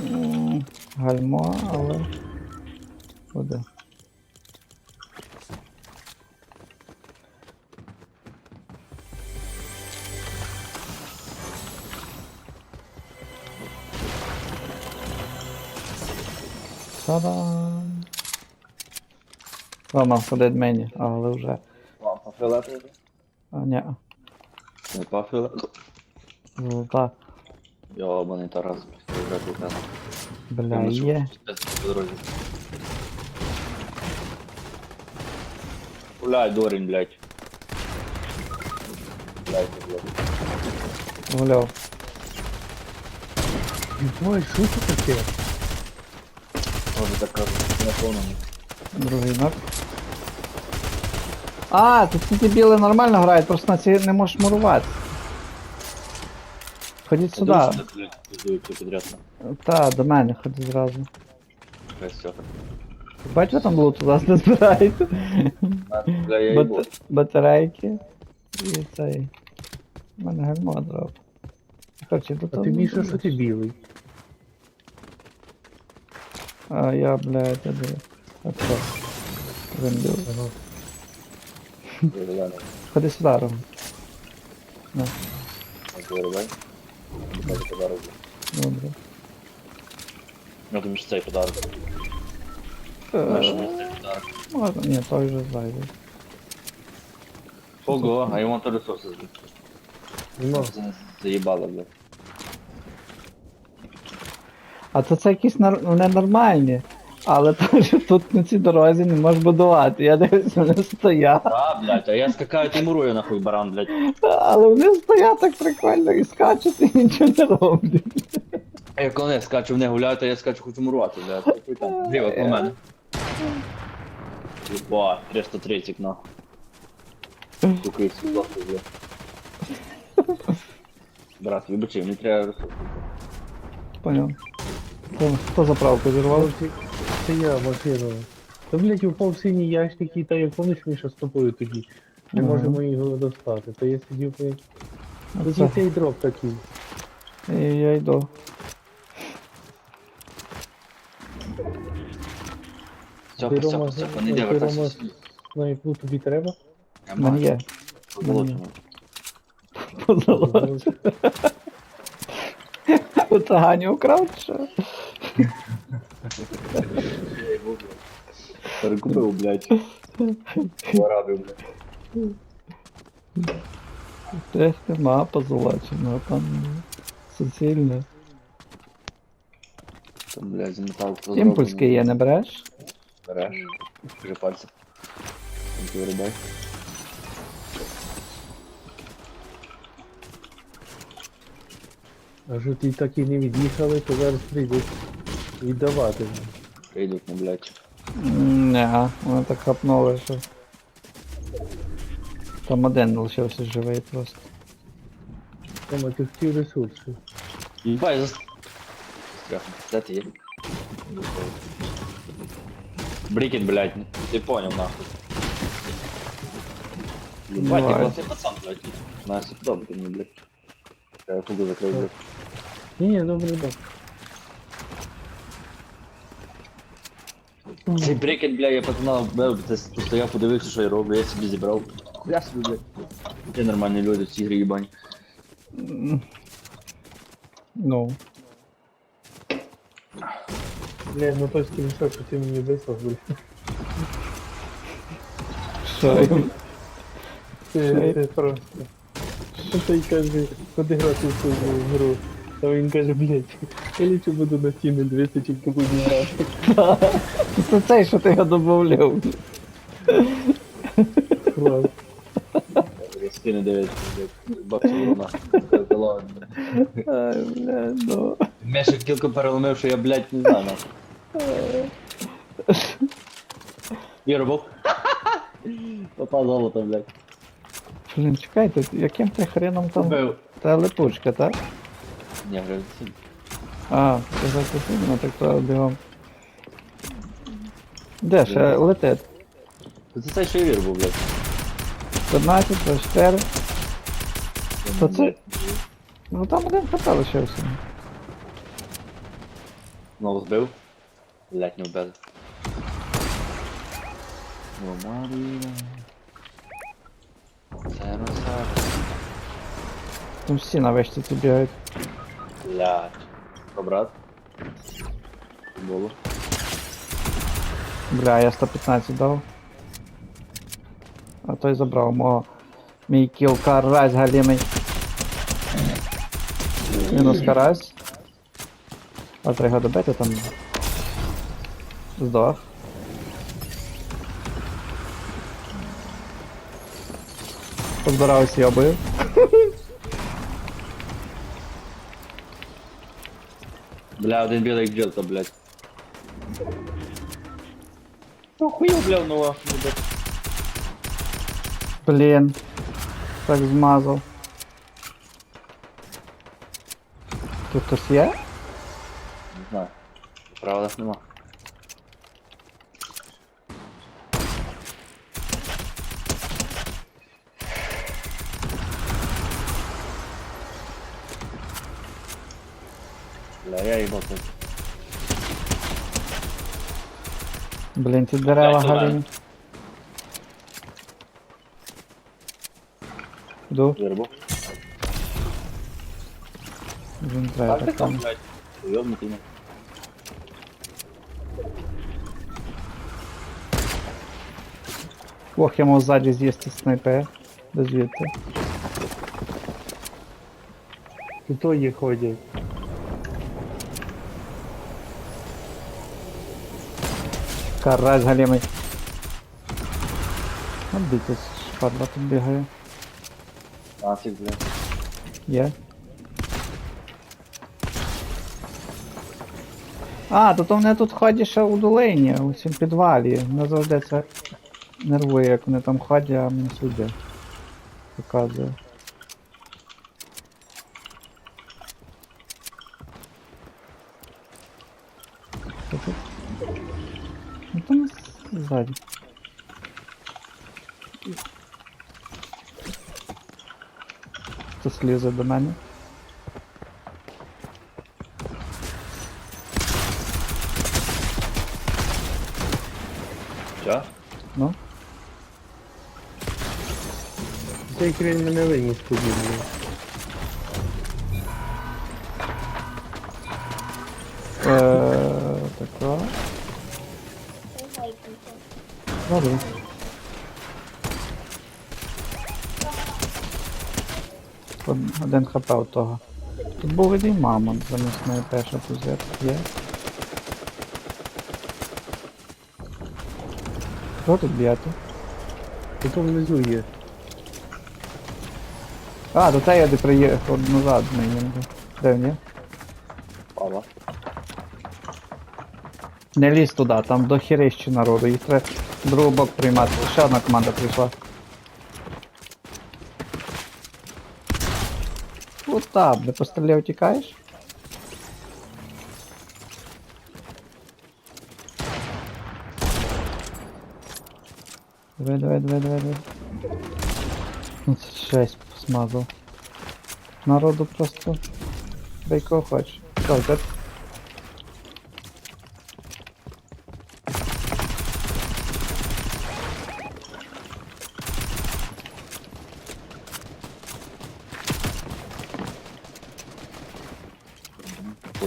М, Гальмо, але. Буде. Та-дам! Рома, ходить мені, але вже. Лампа фіолетова. А, ні, Не фіолетову. золота. Йобаний Тарас, вже тут. Бля, є. Дорозі. Блядь, Дорін, блядь. Блядь, блядь. Гуляв. Ой, що це таке? Може так кажуть, на повному. Другий нок. А, тут ці дебіли нормально грають, просто на ці не можеш мурувати. Ходіть сюди. Підряд. Та, до мене ходіть зразу. Ви там лут у вас не збираєте. Бат- Батарейки. І цей. У мене гальмо дроп. Короче, до А того ти Міша, що ти білий? А я, блядь, я диви. А що? Ходи сюди, Ром. На, Ось вирубай. Дай подарок. добре. Ну, тобі ж цей подарок. Знаєш, Е, мені цей подарок. Можна, ні, той вже зайде. Ого, а йому то ресурси збити. Нема. Це заїбало, блядь. А то це якісь нар... вони нормальні. Але теж тут на цій дорозі не можеш будувати. Я дивлюсь, вони стоять. А, блядь, а я скакаю і мурую нахуй баран, блядь. Але вони стоять так прикольно і скачуть і нічого не роблять. А я коли не скачу, вони гуляють, а я скачу хочу мурувати, блядь. Такий там, Ліво, по мене. Єба, 330 нахуй. Сука, і сюди, блядь. Брат, вибачи, мені треба ресурси. Поняв. Хто, хто заправку зірвав? Це, я машину. Та, блядь, упав синій ящик і та я помниш, Міша, з тобою тоді. Не Ага. можемо його достати. То я сидів, блядь. Тут Це. цей дроп такий. І я йду. Ти, Стьопа, Рома, Стьопа, не ти, йде Рома, вертайся. Снайпу тобі треба? Я мене маю. є. Позолочено. Позолоч. Оце Ганю украв чи що? Перекупив, блядь. Порадив, блядь. Тех нема позолоченого, там суцільне. Там, блядь, з металу Імпульський є, не береш? Береш. Вже пальці. Там ти вирубай. А що ти так і не від'їхали, то зараз прийдуть віддавати. Прийдуть, ну, блядь. Не, вони так хапнули, що. Там один лишився живий просто. Рома, ти хотів ресурси. Ебай, за... Страх. Де ти є? Брикет, блядь, ты понял, нахуй. Ебать, Давай. ты классный пацан, блядь. На сепдом ты мне, блядь. Я фугу закрыл, блядь. Ні, ні, добре, добре. Цей брикет, бля, я пацана, бля, ти постояв, подивився, що я роблю, я собі зібрав. Я собі, блядь. Ти нормальні люди в цій грі, їбань. Ну. Бля, ну той скріншот, що ти мені вислав, бля. Що? Це, це просто. Той каже, ходи грати в цю гру. А він каже, блядь, я лічу буду на стіни дивитися, тільки буду грати. Це цей, що ти його вона. Ай, бля, ну. Меша кілку переломив, що я, блядь, не знаю, був. Попав золото, блядь. Блін, чекайте, яким ти хреном там. Бив. Та липучка, так? Ні, вже всі. А, це закусимо, так то бігом. Де ще летить? Це цей і вір був, блядь. 15, 24. То це- Ну там один хп лишився. Знову збив. Блять, не вбили. О, Марія. Це розсад. Там всі на вишці ці бігають. Блять. Добрат. Було. Бля, я 115 дав. А той забрав мого. Мій кіл карась галімий. Мінус карась. А треба його добити там. Здох. Позбирався йобою. Бля, один білий як бджілка, блядь. Що хуя, бля, ну аху, блядь. Блін. Так змазав. Тут хтось є? Не знаю. Правда нема. Бля, я їбав тут. Блін, ці дерева Дай галімі. Йду, Вирбу. вже треба Так ти так там, там. блядь. Йобнутий. ну. Ох, я мав ззаді з'їсти снайпер. Де звідти? Тут то є ходять. Карась галімий. Обійтесь, шпадла тут бігає. Нафіг, блядь. Є. А, то то вони тут ходять ще у долині, у цім підвалі. Мене завжди це нервує, як вони там ходять, а мені суддя показує. Що тут? Ну там ззаді. Хто слізе до мене? Що? Ну? Цей хрень мене виніс тоді, блін. Добре. Один хп у того. Тут був один мамонт замість моєї перша позір. Є. Хто тут б'яти? Тут внизу є. А, до тебе я де приїхав назад мені. Де він є? Пава. Не лізь туди, там до хірищі народу, їх треба другий бок приймати. Ще одна команда прийшла. От так, де постріляв тікаєш? Давай, давай, давай, давай, давай. Ну це шесть смазав. Народу просто. Дай кого хочеш.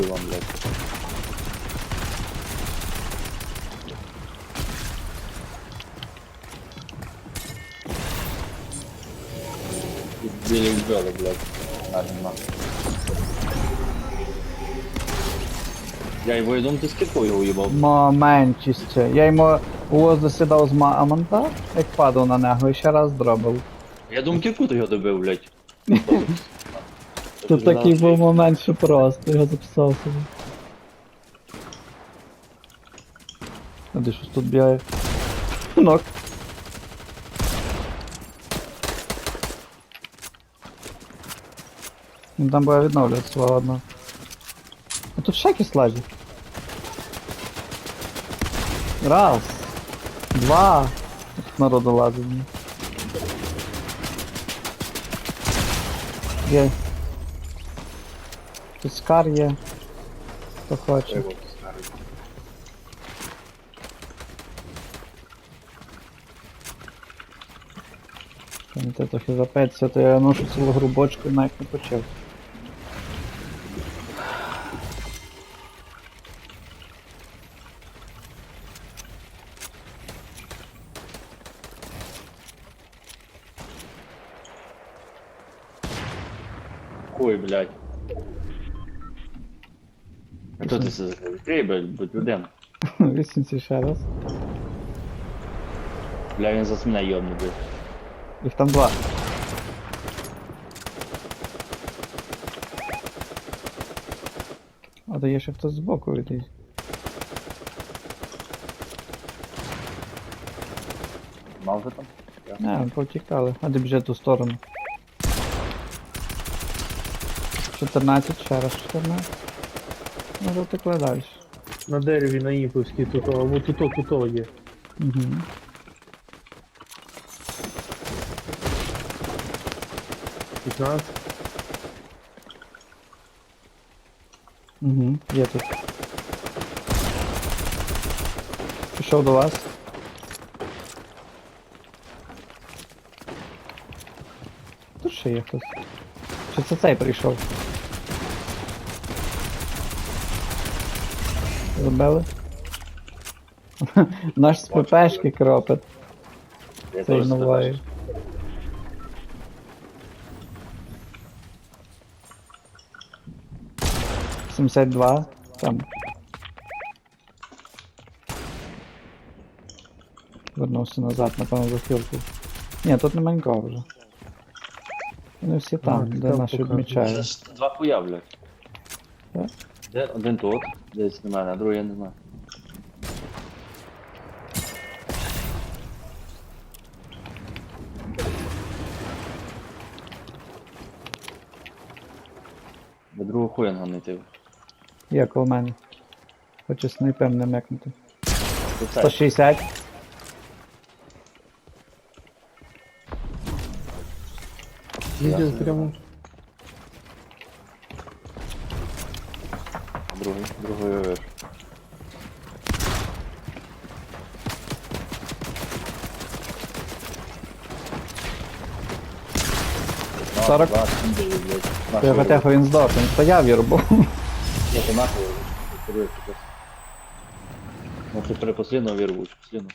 Де вам, блядь. Білий бджоли, блядь. Нахрена. Я йду, ти з кіркою його уїбав. Моментіще. Я йому у воздусі дав з мамонта, як падав на нього, і ще раз зробив. Я думаю, кірку ти його добив, блядь. Тут такий був момент, що просто його записав собі. А де щось тут бігає? Нок. Він там буде відновлюватися, ладно. А тут якісь лазі. Раз. Два. Тут народу лазить. Є. Піскар є. Хто хоче. Ти трохи запеться, то я ношу цілу грубочку, і навіть не почав. Ой, блядь. А то ти це блядь, будь людина. Вісімці ще раз. Бля, він за мене йобне, блядь. Їх там два. А то є ще хтось збоку йде. Мав вже там? Не, повтікали. А де біжить ту сторону. 14, ще раз 14. Може втекли далі. На дереві на Іповській тут, або тут, тут, тут є. Угу. П'ятнадцять. Угу, є тут. Пішов до вас. Тут ще є хтось. Чи це цей прийшов? Забили? Наш з ППшки кропить. Я теж новий. бачу. Сімдесят два. Там. Вернувся назад, напевно, за хвилку. Ні, тут нема нікого вже. Вони всі там, А, де там наші показує. Це відмічають. ж два хуя, блядь. Так? Де один тут, десь на мене, а другий я не знаю. До другого хуя не йти. Є коло мене. Хочу снайпем не мекнути. Тут цей. 160. Їде Ясно. прямо. Другий, другий верх. Сорок. Тихо, тихо, він здав, він стояв і робив. Ні, то нахуй. Ну, це при послідно вірвуть, послідно.